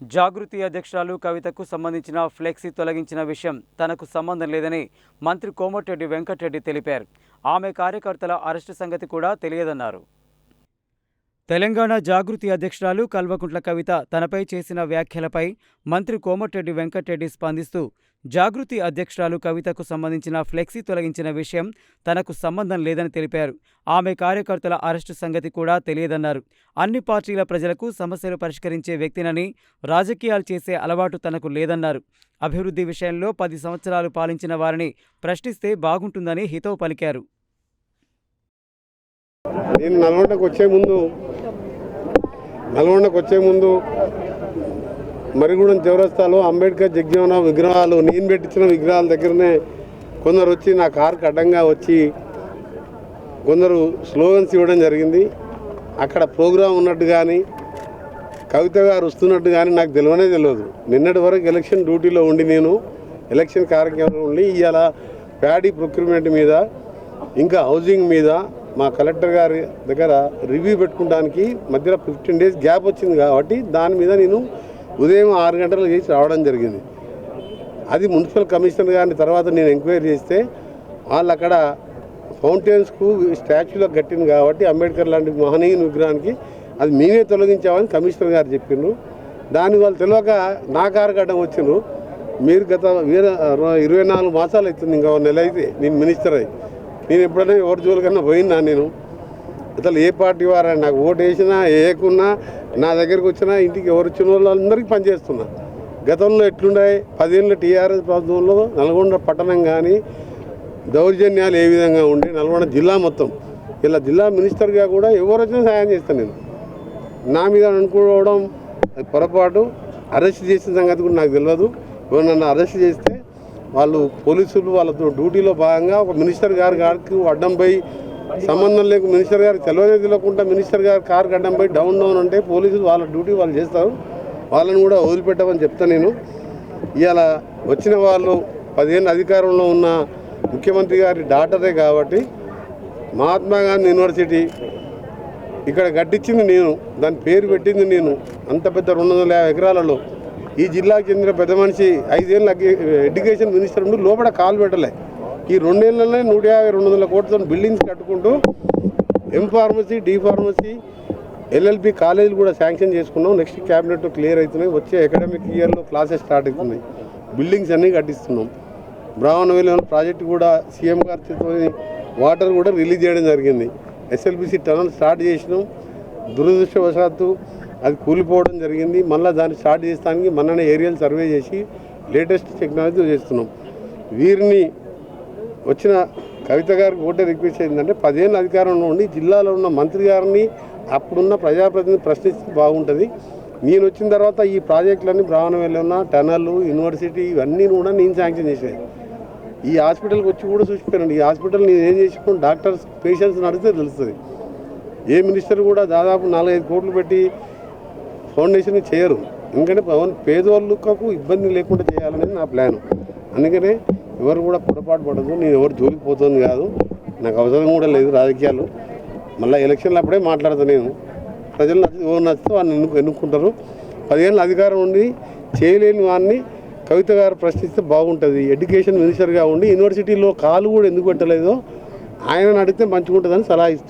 జాగృతి అధ్యక్షురాలు కవితకు సంబంధించిన ఫ్లెక్సీ తొలగించిన విషయం తనకు సంబంధం లేదని మంత్రి కోమటిరెడ్డి వెంకటరెడ్డి తెలిపారు. ఆమె కార్యకర్తల అరెస్టు సంగతి కూడా తెలియదన్నారు. తెలంగాణ జాగృతి అధ్యక్షురాలు కల్వకుంట్ల కవిత తనపై చేసిన వ్యాఖ్యలపై మంత్రి కోమటిరెడ్డి వెంకటరెడ్డి స్పందిస్తూ జాగృతి అధ్యక్షురాలు కవితకు సంబంధించిన ఫ్లెక్సీ తొలగించిన విషయం తనకు సంబంధం లేదని తెలిపారు. ఆమె కార్యకర్తల అరెస్టు సంగతి కూడా తెలియదన్నారు. అన్ని పార్టీల ప్రజలకు సమస్యలు పరిష్కరించే వ్యక్తినని రాజకీయాలు చేసే అలవాటు తనకు లేదన్నారు. అభివృద్ధి విషయంలో పది సంవత్సరాలు పాలించిన వారిని ప్రశ్నిస్తే బాగుంటుందని హితవు పలికారు. నేను నల్గొండకు వచ్చే ముందు నల్గొండకు వచ్చే ముందు మరిగూడెం చౌరస్తాలో అంబేద్కర్ జగ్జీవన విగ్రహాలు నేను పెట్టించిన విగ్రహాల దగ్గరనే కొందరు వచ్చి నా కార్కి అడ్డంగా వచ్చి కొందరు స్లోగన్స్ ఇవ్వడం జరిగింది. అక్కడ ప్రోగ్రాం ఉన్నట్టు కానీ కవిత గారు వస్తున్నట్టు కానీ నాకు తెలియనే తెలియదు. నిన్నటి వరకు ఎలక్షన్ డ్యూటీలో ఉండి నేను ఎలక్షన్ కార్యక్రమంలో ఉండి ఇవాళ ప్యాడీ ప్రొక్యూర్మెంట్ మీద ఇంకా హౌసింగ్ మీద మా కలెక్టర్ గారి దగ్గర రివ్యూ పెట్టుకోవడానికి మధ్యలో ఫిఫ్టీన్ డేస్ గ్యాప్ వచ్చింది కాబట్టి దాని మీద నేను ఉదయం ఆరు గంటలకు చేసి రావడం జరిగింది. అది మున్సిపల్ కమిషనర్ గారిని తర్వాత నేను ఎంక్వైరీ చేస్తే వాళ్ళు అక్కడ ఫౌంటైన్స్కు స్టాచ్యూలకు కట్టింది కాబట్టి అంబేద్కర్ లాంటి మహనీయుని విగ్రహానికి అది మేమే తొలగించామని కమిషనర్ గారు చెప్పిండ్రు. దాని వాళ్ళు తెలియక నా కారు గడ్డం వచ్చిండ్రు. మీరు గత ఇరవై నాలుగు మాసాలు అవుతుంది ఇంకా నెల అయితే నేను మినిస్టర్ అయ్యి నేను ఎప్పుడైనా ఎవరి జోలికన్నా పోయినా నేను. అసలు ఏ పార్టీ వారా నాకు ఓటు వేసినా వేయకున్నా నా దగ్గరికి వచ్చినా ఇంటికి ఎవరు వచ్చిన వాళ్ళందరికీ పనిచేస్తున్నా గతంలో ఎట్లుండే పదేళ్ళ టీఆర్ఎస్ ప్రభుత్వంలో నల్గొండ పట్టణం కానీ దౌర్జన్యాలు ఏ విధంగా ఉండే నల్గొండ జిల్లా మొత్తం. ఇలా జిల్లా మినిస్టర్గా కూడా ఎవరు వచ్చినా సాయం చేస్తాను నేను. నా మీద అనుకోవడం అది పొరపాటు. అరెస్ట్ చేసిన సంగతి కూడా నాకు తెలియదు. ఎవరు నన్ను అరెస్ట్ చేస్తే వాళ్ళు పోలీసులు వాళ్ళతో డ్యూటీలో భాగంగా ఒక మినిస్టర్ గారి గారికి అడ్డం పోయి సంబంధం లేక మినిస్టర్ గారికి తెలియనే తెలియకుండా మినిస్టర్ గారి కారు అడ్డం పోయి డౌన్ డౌన్ అంటే పోలీసులు వాళ్ళ డ్యూటీ వాళ్ళు చేస్తారు. వాళ్ళని కూడా వదిలిపెట్టమని చెప్తా నేను. ఇవాళ వచ్చిన వాళ్ళు పదిహేను అధికారంలో ఉన్న ముఖ్యమంత్రి గారి డాటరే కాబట్టి మహాత్మా గాంధీ యూనివర్సిటీ ఇక్కడ గడ్డిచ్చింది నేను దాని పేరు పెట్టింది నేను. అంత పెద్ద రెండు వందల యాభై ఎకరాలలో ఈ జిల్లాకు చెందిన పెద్ద మనిషి ఐదేళ్ళ ఎడ్యుకేషన్ మినిస్టర్ ఉండి లోపల కాలు పెట్టలే. ఈ రెండేళ్ళలో నూట యాభై రెండు వందల కోట్లతో బిల్డింగ్స్ కట్టుకుంటూ M pharmacy D pharmacy LLB కాలేజీలు కూడా శాంక్షన్ చేసుకున్నాం. నెక్స్ట్ క్యాబినెట్ క్లియర్ అవుతున్నాయి. వచ్చే అకాడమిక్ ఇయర్లో క్లాసెస్ స్టార్ట్ అవుతున్నాయి. బిల్డింగ్స్ అన్నీ కట్టిస్తున్నాం. బ్రాహ్మణ ప్రాజెక్టు కూడా సీఎం గారితో వాటర్ కూడా రిలీజ్ చేయడం జరిగింది. ఎస్ఎల్బిసి టనల్ స్టార్ట్ చేసినాం. దురదృష్టవశాత్తు అది కూలిపోవడం జరిగింది. మళ్ళీ దాన్ని స్టార్ట్ చేస్తానికి మొన్ననే ఏరియల్ సర్వే చేసి లేటెస్ట్ టెక్నాలజీ చేస్తున్నాం. వీరిని వచ్చిన కవిత గారికి ఒకటే రిక్వెస్ట్ ఏంటంటే పదిహేను అధికారంలో ఉండి జిల్లాలో ఉన్న మంత్రి గారిని అప్పుడున్న ప్రజాప్రతినిధి ప్రశ్నిస్తే బాగుంటుంది. నేను వచ్చిన తర్వాత ఈ ప్రాజెక్టులన్నీ బ్రాహ్మణవేలు ఉన్న టనల్ యూనివర్సిటీ ఇవన్నీ కూడా నేను శాంక్షన్ చేసాను ఈ హాస్పిటల్కి వచ్చి కూడా చూసిపోయాను ఈ హాస్పిటల్ నేను ఏం చేసుకుని డాక్టర్స్ పేషెంట్స్ని అడిగితే తెలుస్తుంది. ఏ మినిస్టర్ కూడా దాదాపు నాలుగైదు కోట్లు పెట్టి ఫౌండేషన్ చేయరు. ఎందుకంటే పవన్ పేదవాళ్ళకు ఇబ్బంది లేకుండా చేయాలనేది నా ప్లాన్. అందుకనే ఎవరు కూడా పొరపాటు పడదు నేను ఎవరు జోలికి పోతుంది కాదు. నాకు అవసరం కూడా లేదు రాజకీయాలు. మళ్ళీ ఎలక్షన్లు అప్పుడే మాట్లాడతాను నేను. ప్రజలు నచ్చితే ఎవరు నచ్చితే వాళ్ళని ఎన్ను ఎన్నుకుంటారు. పదిహేను అధికారం ఉండి చేయలేని వాడిని కవిత గారు ప్రశ్నిస్తే బాగుంటుంది. ఎడ్యుకేషన్ మినిస్టర్గా ఉండి యూనివర్సిటీలో కాలు కూడా ఎందుకు పెట్టలేదో ఆయనను అడిగితే మంచిగా ఉంటుందని సలహా ఇస్తాను